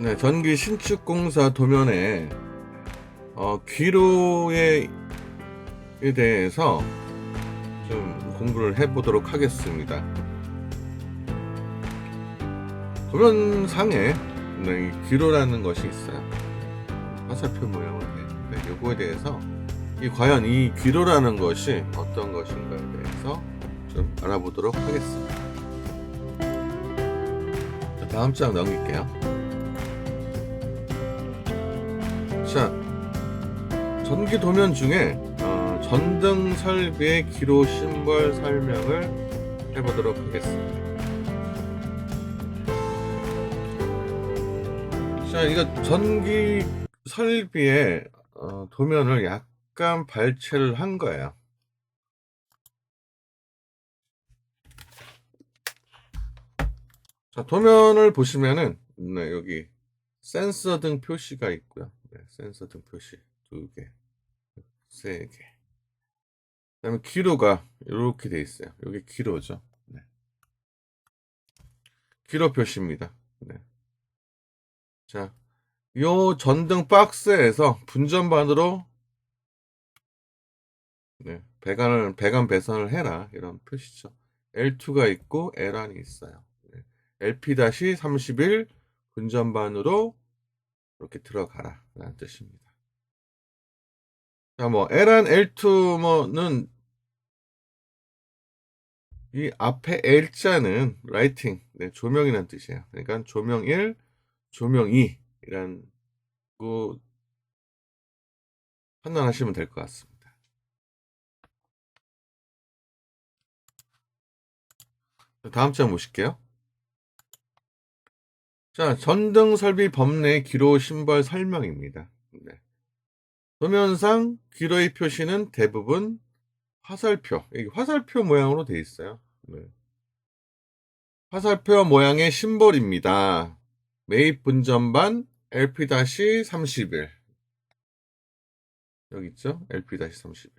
네, 전기 신축 공사 도면에 어, 귀로에 에 대해서 좀 공부를 해보도록 하겠습니다. 도면상에 네, 이 귀로라는 것이 있어요. 화살표 모양으로 된. 네, 요거에 대해서 이 과연 이 귀로라는 것이 어떤 것인가에 대해서 좀 알아보도록 하겠습니다. 자, 다음 장 넘길게요. 자, 전기 도면 중에 어, 전등 설비의 기로 심벌 설명을 해보도록 하겠습니다. 자, 이거 전기 설비의 어, 도면을 약간 발췌를 한 거예요. 자, 도면을 보시면은 네, 여기 센서 등 표시가 있고요. 네, 센서 등 표시 두 개, 세 개. 그다음에 기로가 이렇게 돼 있어요. 여기 기로죠. 네. 기로 표시입니다. 네. 자, 요 전등 박스에서 분전반으로 네, 배관을 배관 배선을 해라 이런 표시죠. L2가 있고 L1이 있어요. 네. LP-31 분전반으로 이렇게 들어가라 라는 뜻입니다. 자, 뭐 L1, L2 뭐는 이 앞에 L자는 라이팅, 네, 조명이라는 뜻이에요. 그러니까 조명 1, 조명 2 이란 거 판단하시면 될 것 같습니다. 다음 장 보실게요. 자, 전등 설비 법내 기로 심벌 설명입니다. 네. 도면상 기로의 표시는 대부분 화살표, 여기 화살표 모양으로 되어 있어요. 네. 화살표 모양의 심벌입니다. 매입 분전반 LP-31 여기 있죠? LP-31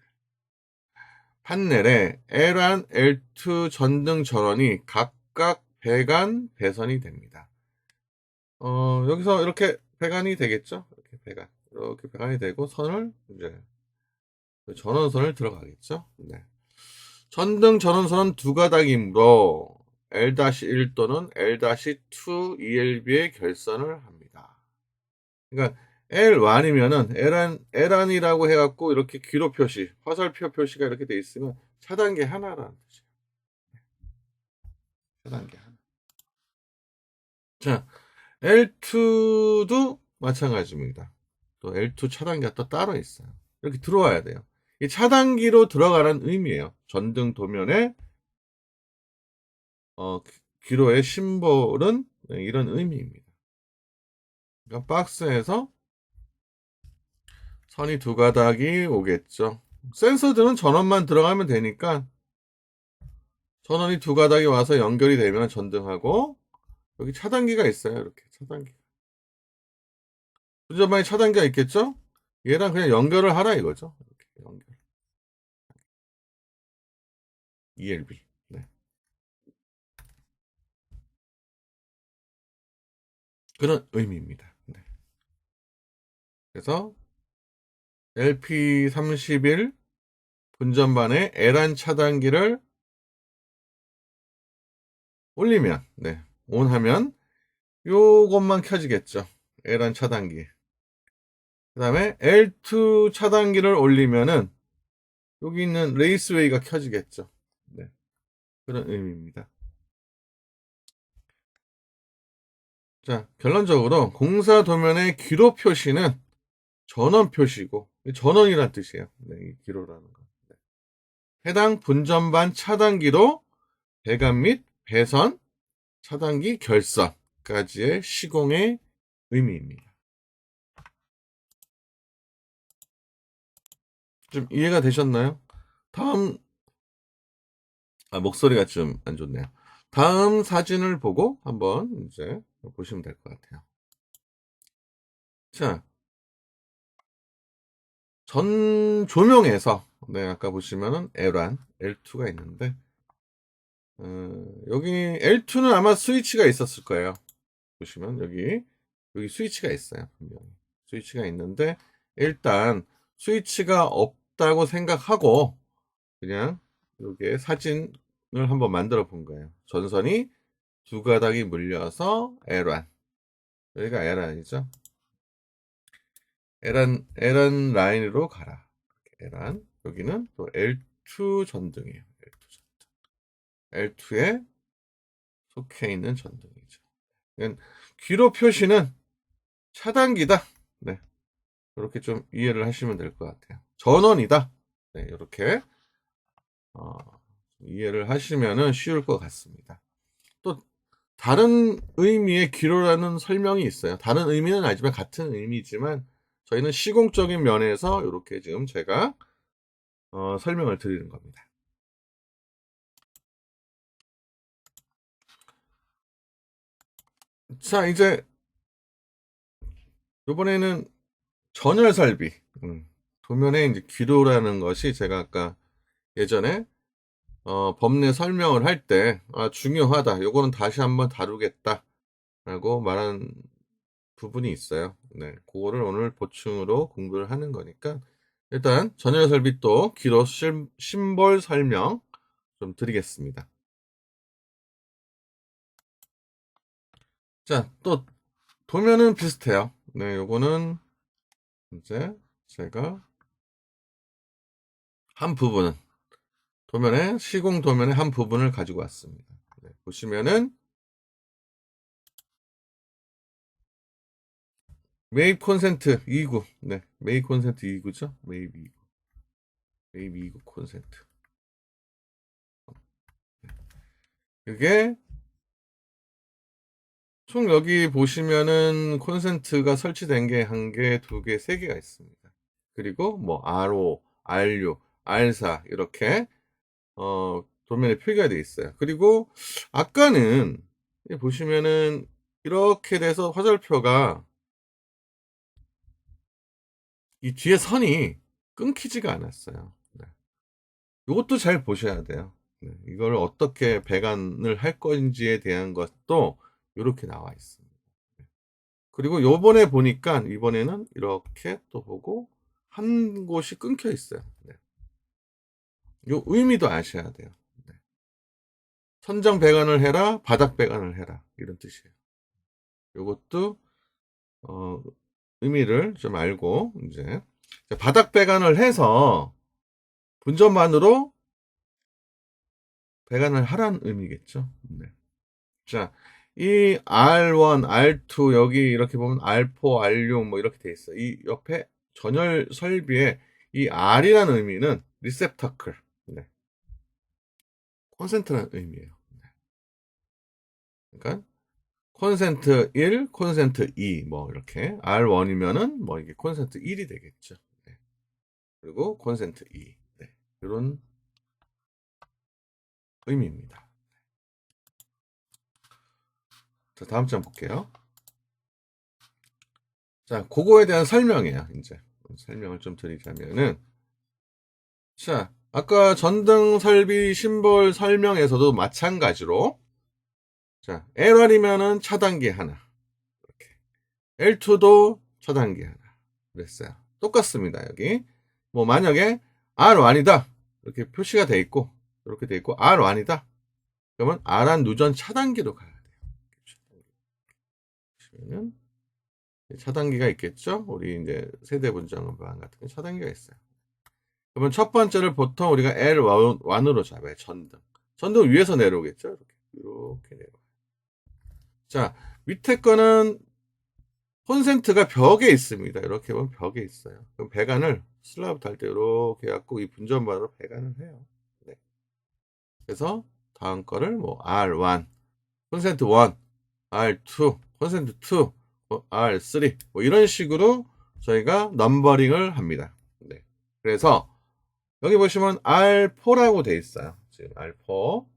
판넬에 L1, L2 전등 전원이 각각 배관 배선이 됩니다. 어, 여기서 이렇게 배관이 되겠죠? 이렇게 배관. 이렇게 배관이 되고 선을 이제 전원선을 들어가겠죠? 네. 전등 전원선은 두 가닥이므로 L-1 또는 L-2 ELB의 결선을 합니다. 그러니까 L1이면은 L1, L1이라고 해갖고 이렇게 기로 표시, 화살표 표시가 이렇게 돼 있으면 차단계 하나라는 뜻이에요. 차단계 하나. 자, L2도 마찬가지입니다. 또 L2 차단기가 또 따로 있어요. 이렇게 들어와야 돼요. 이 차단기로 들어가라는 의미예요. 전등 도면에 어, 기로의 심볼은 네, 이런 의미입니다. 그러니까 박스에서 선이 두 가닥이 오겠죠. 센서들은 전원만 들어가면 되니까 전원이 두 가닥이 와서 연결이 되면 전등하고 여기 차단기가 있어요. 이렇게 차단기. 분전반에 차단기가 있겠죠? 얘랑 그냥 연결을 하라 이거죠. 이렇게 연결. ELB. 네. 그런 의미입니다. 네. 그래서 LP31 분전반에 L한 차단기를 올리면, 네, 온하면 요것만 켜지겠죠. L한 차단기. 그 다음에 L2 차단기를 올리면은 여기 있는 레이스웨이가 켜지겠죠. 네. 그런 의미입니다. 자, 결론적으로 공사 도면의 기로 표시는 전원 표시고 전원이란 뜻이에요. 네, 이 기로라는 거. 네. 해당 분전반 차단기로 배관 및 배선, 차단기 결선까지의 시공의 의미입니다. 좀 이해가 되셨나요? 다음 아, 목소리가 좀 안 좋네요. 다음 사진을 보고 한번 이제 보시면 될 것 같아요. 자, 전 조명에서 네, 아까 보시면은 L1, L2가 있는데 어, 여기 L2는 아마 스위치가 있었을 거예요. 보시면 여기 여기 스위치가 있어요. 스위치가 있는데 일단 스위치가 없다고 생각하고 그냥 이게 사진을 한번 만들어 본 거예요. 전선이 두 가닥이 물려서 L1 여기가 L1이죠. L1, L1 라인으로 가라. L1 여기는 또 L2 전등이에요. L2 전등. L2에 속해 있는 전등이죠. 귀로 표시는 차단기다. 네. 이렇게 좀 이해를 하시면 될 것 같아요. 전원이다. 네, 이렇게 어, 이해를 하시면은 쉬울 것 같습니다. 또 다른 의미의 귀로라는 설명이 있어요. 다른 의미는 아니지만 같은 의미지만 저희는 시공적인 면에서 이렇게 지금 제가 어, 설명을 드리는 겁니다. 자, 이제 이번에는 전열 설비. 음, 도면에 이제 귀로라는 것이 제가 아까 예전에 어, 법내 설명을 할 때 아, 중요하다. 요거는 다시 한번 다루겠다라고 말한 부분이 있어요. 네, 그거를 오늘 보충으로 공부를 하는 거니까 일단 전열 설비 또 귀로 심, 심볼 설명 좀 드리겠습니다. 자, 또 도면은 비슷해요. 네, 요거는 이제 제가 한 부분은 도면에 시공 도면의 한 부분을 가지고 왔습니다. 네, 보시면은 메입 콘센트 2구. 네, 메입 콘센트 2구죠. 메입 2구. 메입 2구 콘센트. 네. 이게 총 여기 보시면은 콘센트가 설치된 게 한 개, 두 개, 세 개가 있습니다. 그리고 뭐 R5, R6, R4 이렇게 어, 도면에 표기가 되어 있어요. 그리고 아까는 보시면은 이렇게 돼서 화살표가 이 뒤에 선이 끊기지가 않았어요. 네. 이것도 잘 보셔야 돼요. 네. 이걸 어떻게 배관을 할 건지에 대한 것도 이렇게 나와 있습니다. 네. 그리고 요번에 보니까 이번에는 이렇게 또 보고 한 곳이 끊겨 있어요. 네. 요 의미도 아셔야 돼요. 네. 선정 배관을 해라, 바닥 배관을 해라 이런 뜻이에요. 요것도 어, 의미를 좀 알고 이제 바닥 배관을 해서 분전반으로 배관을 하란 의미겠죠. 네. 자, 이 R1, R2 여기 이렇게 보면 R4, R6 뭐 이렇게 돼 있어. 이 옆에 전열 설비에 이 R이라는 의미는 리셉터클, 네. 콘센트라는 의미예요. 네. 그러니까 콘센트 1, 콘센트 2, 뭐 이렇게 R1이면은 뭐 이게 콘센트 1이 되겠죠. 네. 그리고 콘센트 2, 네. 이런 의미입니다. 자, 다음 장 볼게요. 자, 그거에 대한 설명이에요. 이제 설명을 좀 드리자면은 자, 아까 전등 설비 심볼 설명에서도 마찬가지로 자, L1이면은 차단기 하나. 이렇게. L2도 차단기 하나. 그랬어요. 똑같습니다. 여기. 뭐 만약에 R1이다. 이렇게 표시가 돼 있고 이렇게 돼 있고 R1이다. 그러면 R1 누전 차단기로 가야 돼요. 보시면은 차단기가 있겠죠? 우리 이제 세대 분자원 방 같은 게 차단기가 있어요. 그러면 첫 번째를 보통 우리가 L1으로 잡아요. 전등. 전등 위에서 내려오겠죠? 이렇게. 이렇게 내려. 자, 밑에 거는 콘센트가 벽에 있습니다. 이렇게 보면 벽에 있어요. 그럼 배관을 슬라브 탈 때 이렇게 해갖고 이 분전반으로 배관을 해요. 네. 그래서 다음 거를 뭐 R1, 콘센트 1, R2, 콘센트 2, 뭐 R3 뭐 이런 식으로 저희가 넘버링을 합니다. 네. 그래서 여기 보시면 R4라고 돼 있어요. 지금 R4,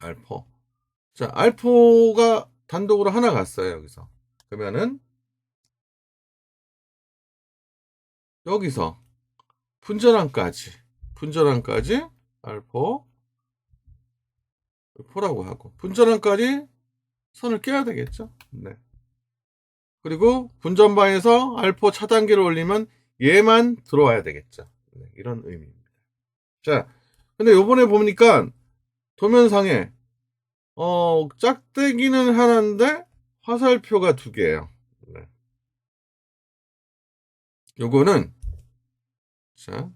R4. 자, R4가 단독으로 하나 갔어요. 여기서. 그러면은 여기서 분전환까지 분전환까지 R4 4라고 하고 분전환까지 선을 껴야 되겠죠. 네. 그리고 분전방에서 알포 차단기를 올리면 얘만 들어와야 되겠죠. 네, 이런 의미입니다. 자, 근데 요번에 보니까 도면상에 어, 짝대기는 하나인데 화살표가 두 개예요. 네. 요거는 자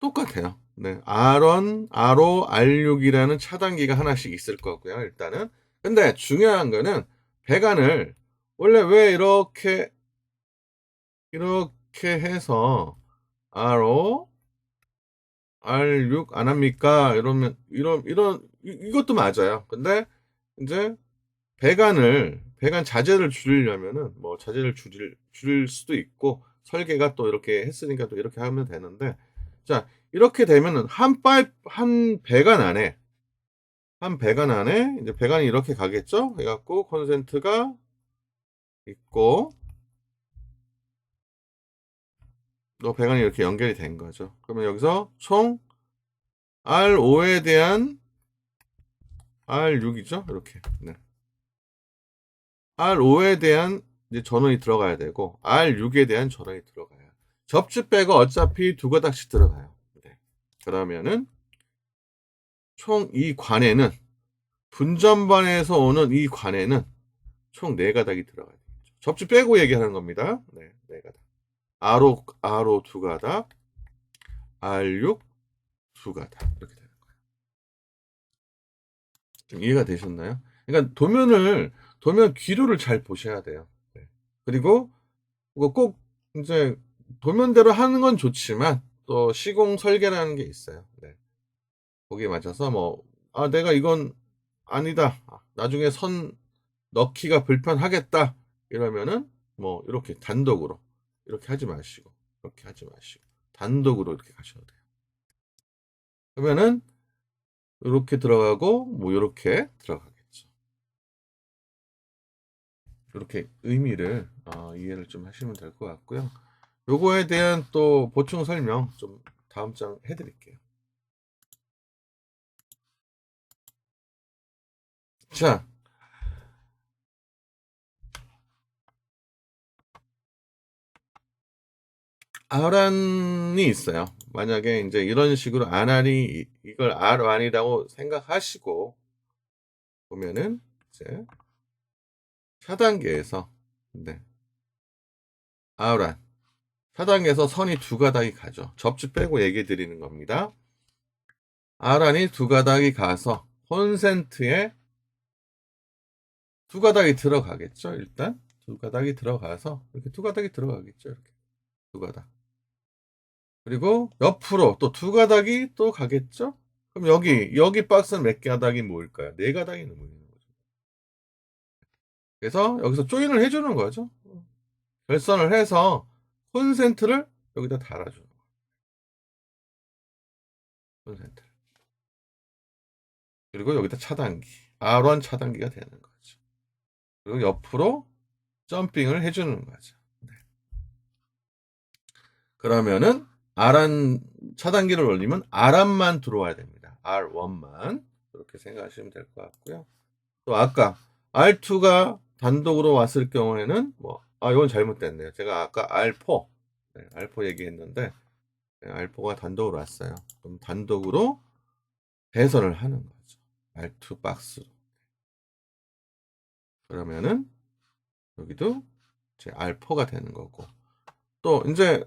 똑같아요. 네, R1, R5, R6이라는 차단기가 하나씩 있을 거고요. 일단은 근데 중요한 거는 배관을 원래 왜 이렇게 이렇게 해서 R5, R6 안 합니까? 이러면 이런 이런 이- 이것도 맞아요. 근데 이제 배관을 배관 자재를 줄이려면은 뭐 자재를 줄일 줄일 수도 있고 설계가 또 이렇게 했으니까 또 이렇게 하면 되는데 자 이렇게 되면은 한 파이 한 배관 안에 한 배관 안에 이제 배관이 이렇게 가겠죠? 해갖고 콘센트가 있고 또 배관이 이렇게 연결이 된 거죠. 그러면 여기서 총 R5에 대한 R6이죠? 이렇게. 네. R5에 대한 이제 전원이 들어가야 되고 R6에 대한 전원이 들어가요. 접지 빼고 어차피 두 가닥씩 들어가요. 네. 그러면은 총 이 관에는 분전반에서 오는 이 관에는 총 네 가닥이 들어가야 되겠죠. 접지 빼고 얘기하는 겁니다. 네, 네 가닥. R5, R5 두 가닥, R6 두 가닥 이렇게 되는 거예요. 좀 이해가 되셨나요? 그러니까 도면을 도면 기류를 잘 보셔야 돼요. 네. 그리고 꼭 이제 도면대로 하는 건 좋지만 또 시공 설계라는 게 있어요. 네. 거기에 맞춰서 뭐 아 내가 이건 아니다. 나중에 선 넣기가 불편하겠다. 이러면은 뭐 이렇게 단독으로 이렇게 하지 마시고 이렇게 하지 마시고 단독으로 이렇게 가셔도 돼요. 그러면은 이렇게 들어가고 뭐 이렇게 들어가겠죠. 이렇게 의미를 어, 이해를 좀 하시면 될 것 같고요. 요거에 대한 또 보충 설명 좀 다음 장 해드릴게요. 자, R안이 있어요. 만약에 이제 이런 식으로 R안이 이- 이걸 R안이라고 생각하시고 보면은 이제 차단계에서 네. R안 차단계에서 선이 두 가닥이 가죠. 접지 빼고 얘기 드리는 겁니다. R안이 두 가닥이 가서 콘센트에 두 가닥이 들어가겠죠. 일단 두 가닥이 들어가서 이렇게 두 가닥이 들어가겠죠. 이렇게 두 가닥. 그리고 옆으로 또 두 가닥이 또 가겠죠? 그럼 여기, 여기 박스는 몇 가닥이 모일까요? 네 가닥이 모이는 거죠. 그래서 여기서 조인을 해주는 거죠. 결선을 해서 콘센트를 여기다 달아주는 거예요. 콘센트를. 그리고 여기다 차단기. R1 차단기가 되는 거죠. 그리고 옆으로 점핑을 해주는 거죠. 네. 그러면은 R안 차단기를 올리면 R안만 들어와야 됩니다. R1만 그렇게 생각하시면 될 것 같고요. 또 아까 R2가 단독으로 왔을 경우에는 뭐 아 이건 잘못됐네요. 제가 아까 R4 네, R4 얘기했는데 네, R4가 단독으로 왔어요. 그럼 단독으로 배선을 하는 거죠. R2 박스로. 그러면은 여기도 이제 R4가 되는 거고 또 이제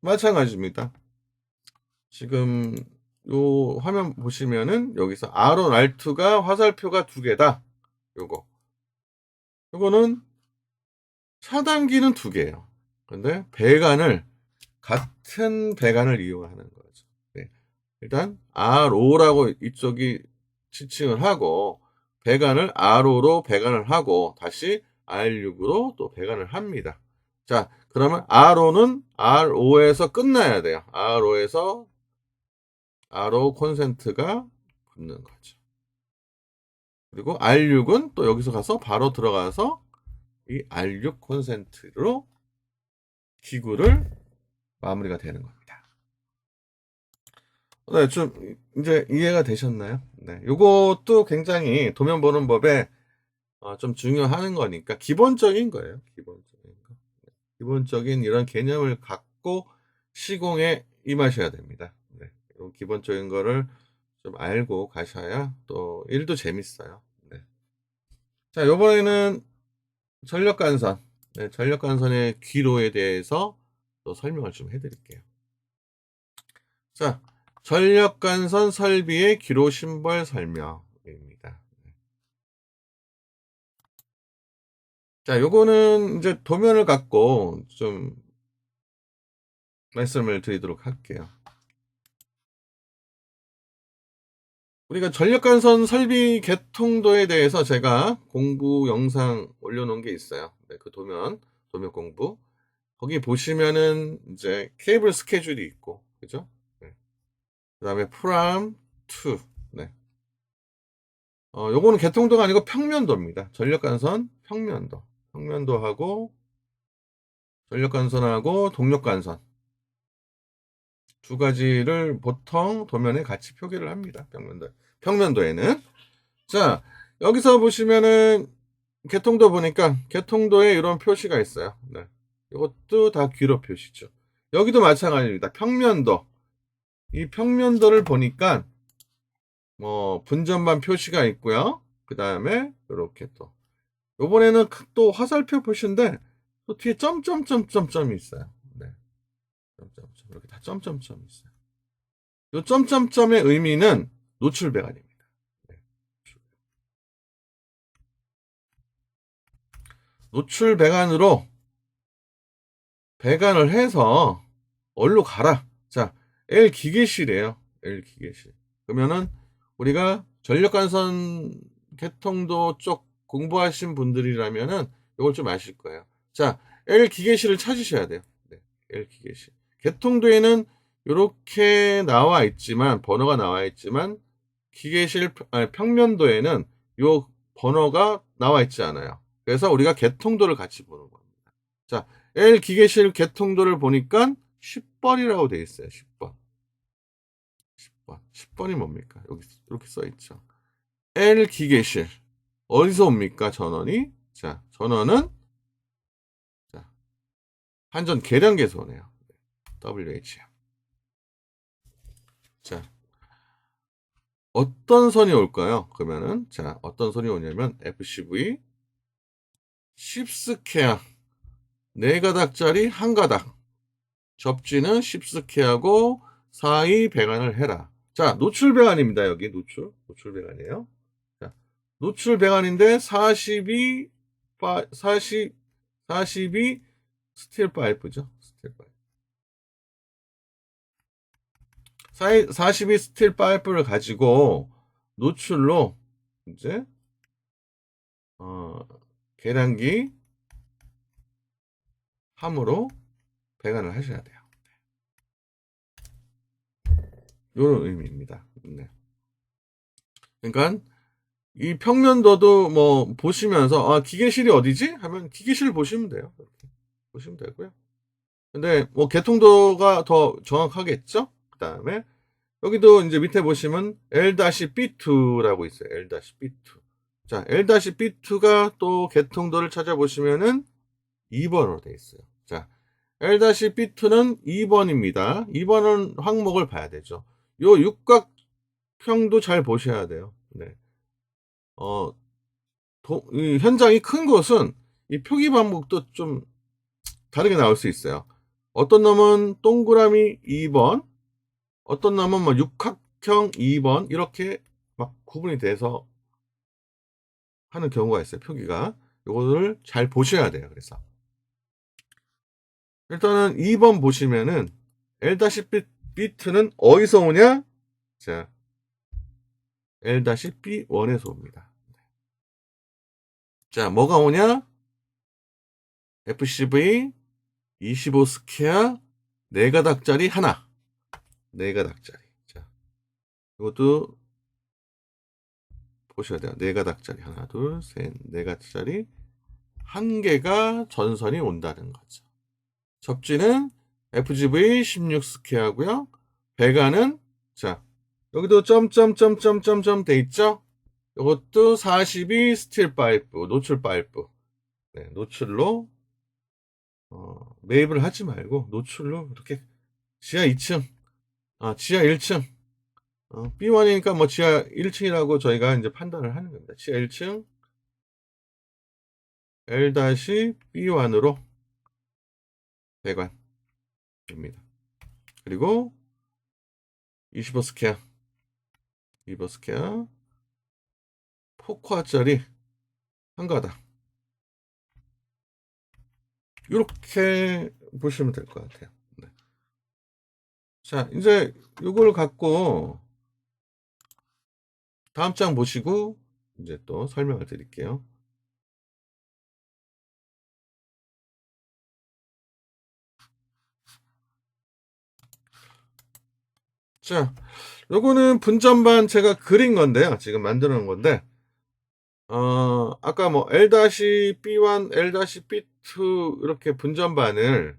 마찬가지입니다. 지금 요 화면 보시면은 여기서 R1, R2가 화살표가 두 개다. 요거. 요거는 차단기는 두 개예요. 근데 배관을 같은 배관을 이용하는 거죠. 네. 일단 R5라고 이쪽이 지칭을 하고 배관을 R5로 배관을 하고 다시 R6으로 또 배관을 합니다. 자, 그러면 R5는 R5에서 끝나야 돼요. R5에서 R5 콘센트가 붙는 거죠. 그리고 R6은 또 여기서 가서 바로 들어가서 이 R6 콘센트로 기구를 마무리가 되는 겁니다. 네, 좀 이제 이해가 되셨나요? 네, 요것도 굉장히 도면 보는 법에 어, 좀 중요하는 거니까 기본적인 거예요. 기본적인 거. 네. 기본적인 이런 개념을 갖고 시공에 임하셔야 됩니다. 네. 이런 기본적인 거를 좀 알고 가셔야 또 일도 재밌어요. 네. 자, 요번에는 전력간선, 네, 전력간선의 귀로에 대해서 또 설명을 좀 해드릴게요. 자, 전력간선 설비의 귀로 심벌 설명입니다. 네. 자, 요거는 이제 도면을 갖고 좀 말씀을 드리도록 할게요. 우리가 전력간선 설비 개통도에 대해서 제가 공부 영상 올려놓은 게 있어요. 네, 그 도면, 도면 공부. 거기 보시면은 이제 케이블 스케줄이 있고, 그죠? 네. 그 다음에 2. 네. 어, 요거는 개통도가 아니고 평면도입니다. 전력간선 평면도. 평면도하고 전력간선하고 동력간선. 두 가지를 보통 도면에 같이 표기를 합니다. 평면도, 평면도에는. 자, 여기서 보시면은 개통도 보니까 개통도에 이런 표시가 있어요. 네. 이것도 다 귀로 표시죠. 여기도 마찬가지입니다. 평면도. 이 평면도를 보니까 뭐 분전반 표시가 있고요. 그 다음에 이렇게 또 요번에는 또 화살표 표시인데 또 뒤에 점점점점점이 있어요. 네. 점점점 이렇게 다 점점점이 있어요. 요 점점점의 의미는 노출 배관입니다. 네. 노출 배관으로 배관을 해서 얼로 가라. 자, L 기계실이에요. L 기계실. 그러면은 우리가 전력간선 개통도 쪽 공부하신 분들이라면은 이걸 좀 아실 거예요. 자, L 기계실을 찾으셔야 돼요. 네, L 기계실. 개통도에는 이렇게 나와 있지만 번호가 나와 있지만 기계실 아니, 평면도에는 이 번호가 나와 있지 않아요. 그래서 우리가 개통도를 같이 보는 겁니다. 자, L 기계실 개통도를 보니까 10번이라고 되어 있어요. 10번. 10번. 10번이 뭡니까? 여기 이렇게 써 있죠. L 기계실. 어디서 옵니까? 전원이? 자, 전원은 자, 한전 계량계에서 오네요. WHM. 자, 어떤 선이 올까요? 그러면은 자, 어떤 선이 오냐면 FCV 10스퀘어 네 가닥짜리 한 가닥. 접지는 10스퀘어하고 사이 배관을 해라. 자, 노출 배관입니다. 여기 노출. 노출 배관이에요. 자, 노출 배관인데 42 40 42 스틸 파이프죠. 스틸 파이프. 42 스틸 파이프를 가지고 노출로 이제 어, 계량기 함으로 배관을 하셔야 돼요. 이런 의미입니다. 네. 그러니까 이 평면도도 뭐 보시면서 아 기계실이 어디지? 하면 기계실 보시면 돼요. 이렇게 보시면 되고요. 근데 뭐 개통도가 더 정확하겠죠? 그 다음에 여기도 이제 밑에 보시면 L-B2라고 있어요. L-B2. 자, L-B2가 또 개통도를 찾아보시면은 2번으로 되어 있어요. 자, L-B2는 2번입니다. 2번은 항목을 봐야 되죠. 요 육각형도 잘 보셔야 돼요. 네. 어, 도, 현장이 큰 곳은 이 표기 방법도 좀 다르게 나올 수 있어요. 어떤 놈은 동그라미 2번, 어떤 놈은 뭐 육각형 2번, 이렇게 막 구분이 돼서 하는 경우가 있어요. 표기가. 이거를 잘 보셔야 돼요. 그래서. 일단은 2번 보시면은 L-비트는 어디서 오냐? 자, L-B1에서 옵니다. 자, 뭐가 오냐? FCV 25 스퀘어 4가닥짜리 하나. 4가닥짜리. 자, 이것도 보셔야 돼요. 4가닥짜리 하나, 둘, 셋, 4가닥짜리 한 개가 전선이 온다는 거죠. 접지는 FGV 16 스퀘어고요. 배관은 자 여기도 점점점점점점 돼 있죠. 이것도 42 스틸 파이프, 노출 파이프. 네, 노출로 어, 매입을 하지 말고 노출로 이렇게 지하 2층, 아, 지하 1층, 어, B1이니까 뭐 지하 1층이라고 저희가 이제 판단을 하는 겁니다. 지하 1층 L-B1으로 배관입니다. 그리고 25 스퀘어, 25 스퀘어, 포코아짜리 한 가닥. 이렇게 보시면 될 것 같아요. 네. 자, 이제 이걸 갖고 다음 장 보시고 이제 또 설명을 드릴게요. 자, 요거는 분전반 제가 그린 건데요. 지금 만들어 놓은 건데, 어, 아까 뭐 L-B1, L-B2 이렇게 분전반을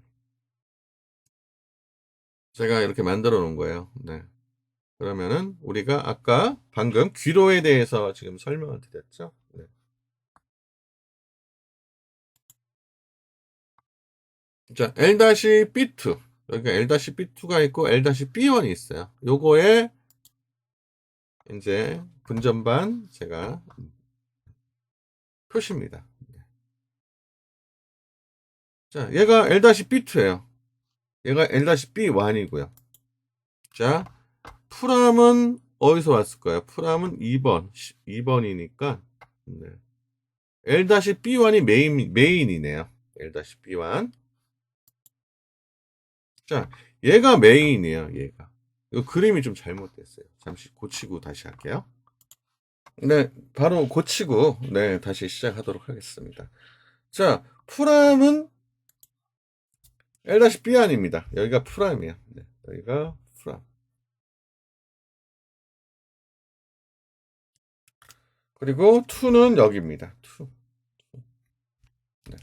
제가 이렇게 만들어 놓은 거예요. 네. 그러면은 우리가 아까 방금 귀로에 대해서 지금 설명을 드렸죠. 네. 자, L-B2. 여기가 L-B2가 있고 L-B1이 있어요. 요거에 이제 분전반 제가 표시입니다. 자, 얘가 L-B2예요. 얘가 L-B1이고요. 자, 풀암은 어디서 왔을 거예요? 풀암은 2번, 2번이니까 네. L-B1이 메인, 메인이네요. L-B1. 자, 얘가 메인이에요, 얘가. 이 그림이 좀 잘못됐어요. 잠시 고치고 다시 할게요. 네, 바로 고치고, 네, 다시 시작하도록 하겠습니다. 자, 풀암은 L-B안입니다. 여기가 풀암이에요. 네, 여기가 풀암. 그리고 2는 여기입니다. 2. 네.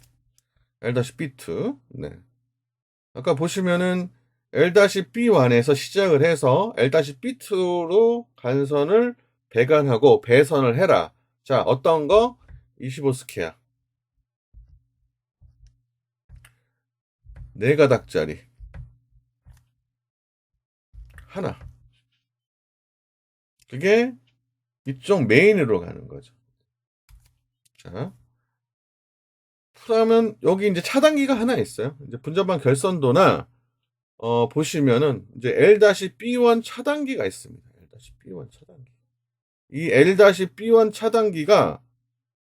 L-B2. 네. 아까 보시면은 L-B1에서 시작을 해서 L-B2로 간선을 배관하고 배선을 해라. 자, 어떤 거? 25 스퀘어. 네 가닥짜리. 하나. 그게 이쪽 메인으로 가는 거죠. 자. 그러면 여기 이제 차단기가 하나 있어요. 이제 분전반 결선도나 어, 보시면은 이제 L-B1 차단기가 있습니다. L-B1 차단기. 이 L-B1 차단기가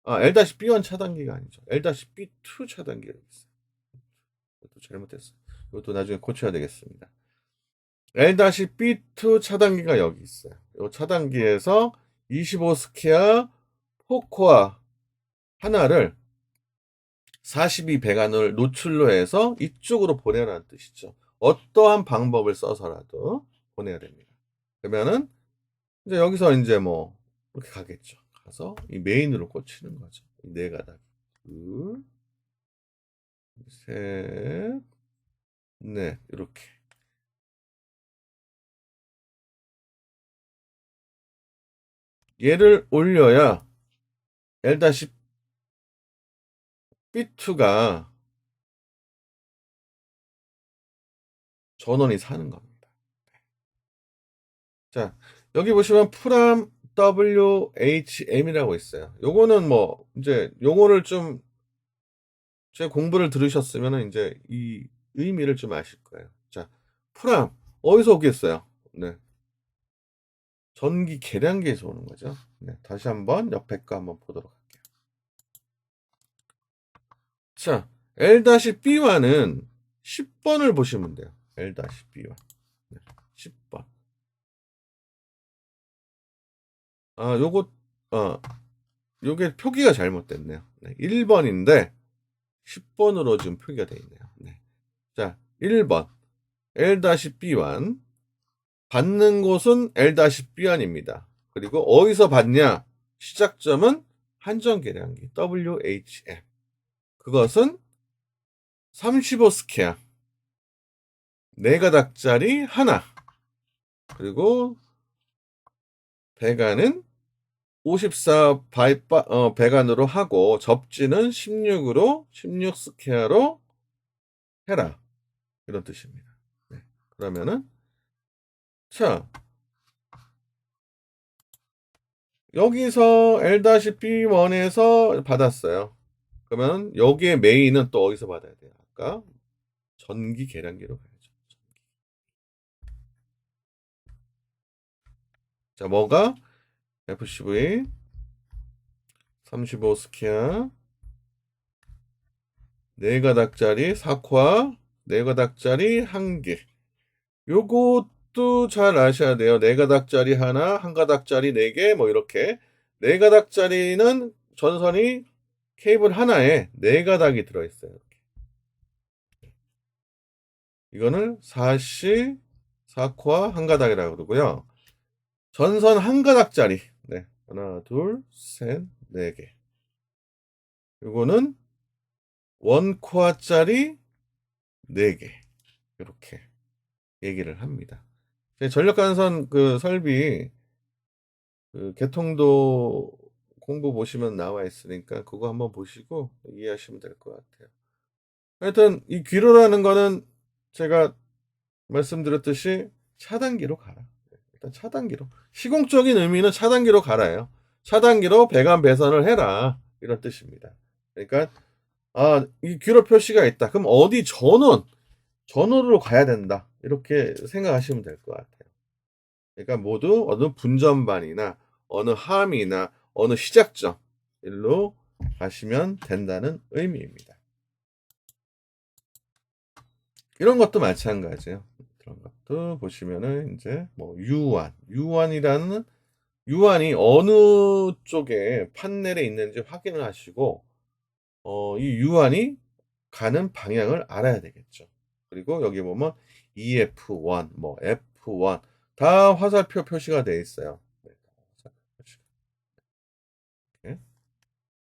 아, L-B1 차단기가 아니죠. L-B2 차단기가 있어요. 이것도 잘못했어요. 이것도 나중에 고쳐야 되겠습니다. L-B2 차단기가 여기 있어요. 이 차단기에서 25 스퀘어 포코아 하나를 42 배관을 노출로 해서 이쪽으로 보내라는 뜻이죠. 어떠한 방법을 써서라도 보내야 됩니다. 그러면은 이제 여기서 이제 뭐 이렇게 가겠죠. 가서 이 메인으로 꽂히는 거죠. 네 가닥. 둘, 셋, 넷 이렇게. 얘를 올려야 L-B2가 전원이 사는 겁니다. 자, 여기 보시면 프람 WHM이라고 있어요. 요거는 뭐 이제 용어를 좀 제 공부를 들으셨으면 이제 이 의미를 좀 아실 거예요. 자, 프람 어디서 오겠어요? 네. 전기 계량기에서 오는 거죠. 네, 다시 한번 옆에 거 한번 보도록 자, L-B1은 10번을 보시면 돼요. L-B1. 네, 10번. 아, 요거, 어, 요게 표기가 잘못됐네요. 네, 1번인데, 10번으로 지금 표기가 되어 있네요. 네. 자, 1번. L-B1. 받는 곳은 L-B1입니다. 그리고 어디서 받냐? 시작점은 한전 계량기 WHM. 그것은 35 스퀘어. 네 가닥짜리 하나. 그리고 배관은 54 바이바, 어, 배관으로 하고 접지는 16으로 16 스퀘어로 해라. 이런 뜻입니다. 네. 그러면은 자 여기서 L-B1에서 받았어요. 그러면 여기에 메인은 또 어디서 받아야 돼요? 아까 전기 계량기로 가야죠. 자, 뭐가 FCV 35 스퀘어 네 가닥짜리 4코아 네 가닥짜리 한 개. 요것도 잘 아셔야 돼요. 네 가닥짜리 하나, 한 가닥짜리 네 개, 뭐 이렇게. 네 가닥짜리는 전선이 케이블 하나에 네 가닥이 들어있어요. 이렇게. 이거는 4C 4코아 한 가닥이라고 그러고요. 전선 한 가닥짜리. 네. 하나, 둘, 셋, 네 개. 요거는 원 코아짜리 4개. 이렇게 얘기를 합니다. 제 전력 간선 그 설비 그 개통도 공부 보시면 나와 있으니까 그거 한번 보시고 이해하시면 될 것 같아요. 하여튼 이 귀로라는 거는 제가 말씀드렸듯이 차단기로 가라. 일단 차단기로. 시공적인 의미는 차단기로 가라예요. 차단기로 배관 배선을 해라. 이런 뜻입니다. 그러니까 아, 이 귀로 표시가 있다. 그럼 어디 전원, 전원으로 가야 된다. 이렇게 생각하시면 될 것 같아요. 그러니까 모두 어느 분전반이나 어느 함이나 어느 시작점 일로 가시면 된다는 의미입니다. 이런 것도 마찬가지예요. 그런 것도 보시면은 이제 뭐 유완, 유완이라는 유완이 어느 쪽에 판넬에 있는지 확인을 하시고 어, 이 유한이 가는 방향을 알아야 되겠죠. 그리고 여기 보면 EF1, 뭐 F1 다 화살표 표시가 되어 있어요. 네, 화살표 표시가. 이렇게.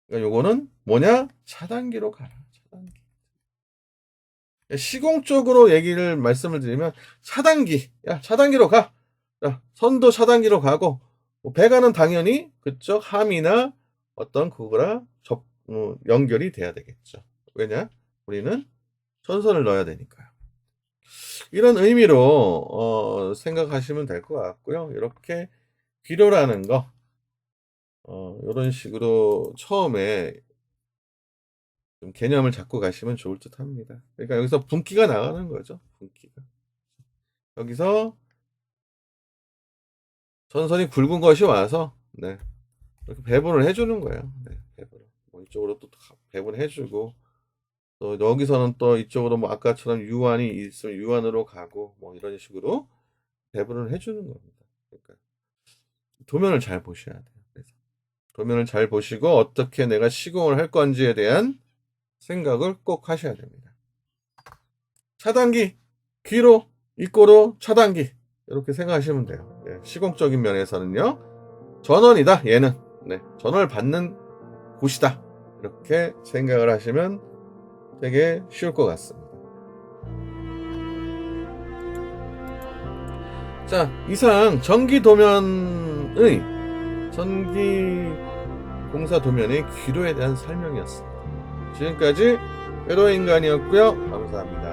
그러니까 요거는 뭐냐? 차단기로 가라. 차단기. 시공적으로 얘기를 말씀을 드리면 차단기. 야, 차단기로 가. 자, 선도 차단기로 가고 뭐 배관은 당연히 그쪽 함이나 어떤 그거랑 접 어, 연결이 돼야 되겠죠. 왜냐? 우리는 전선을 넣어야 되니까요. 이런 의미로 어, 생각하시면 될 것 같고요. 이렇게 귀로라는 거 어, 이런 식으로 처음에 좀 개념을 잡고 가시면 좋을 듯 합니다. 그러니까 여기서 분기가 나가는 거죠. 분기가. 여기서 전선이 굵은 것이 와서 네, 이렇게 배분을 해주는 거예요. 네, 배분. 뭐 이쪽으로 또 배분해주고 또 여기서는 또 이쪽으로 뭐 아까처럼 유한이 있으면 유한으로 가고 뭐 이런 식으로 배분을 해주는 겁니다. 그러니까 도면을 잘 보셔야 돼요. 도면을 잘 보시고 어떻게 내가 시공을 할 건지에 대한 생각을 꼭 하셔야 됩니다. 차단기 귀로 입고로 차단기 이렇게 생각하시면 돼요. 네, 시공적인 면에서는요 전원이다 얘는 네, 전원을 받는 곳이다 이렇게 생각을 하시면 되게 쉬울 것 같습니다. 자, 이상 전기 도면의 전기 공사 도면의 귀로에 대한 설명이었습니다. 지금까지 외로인간이었고요. 감사합니다.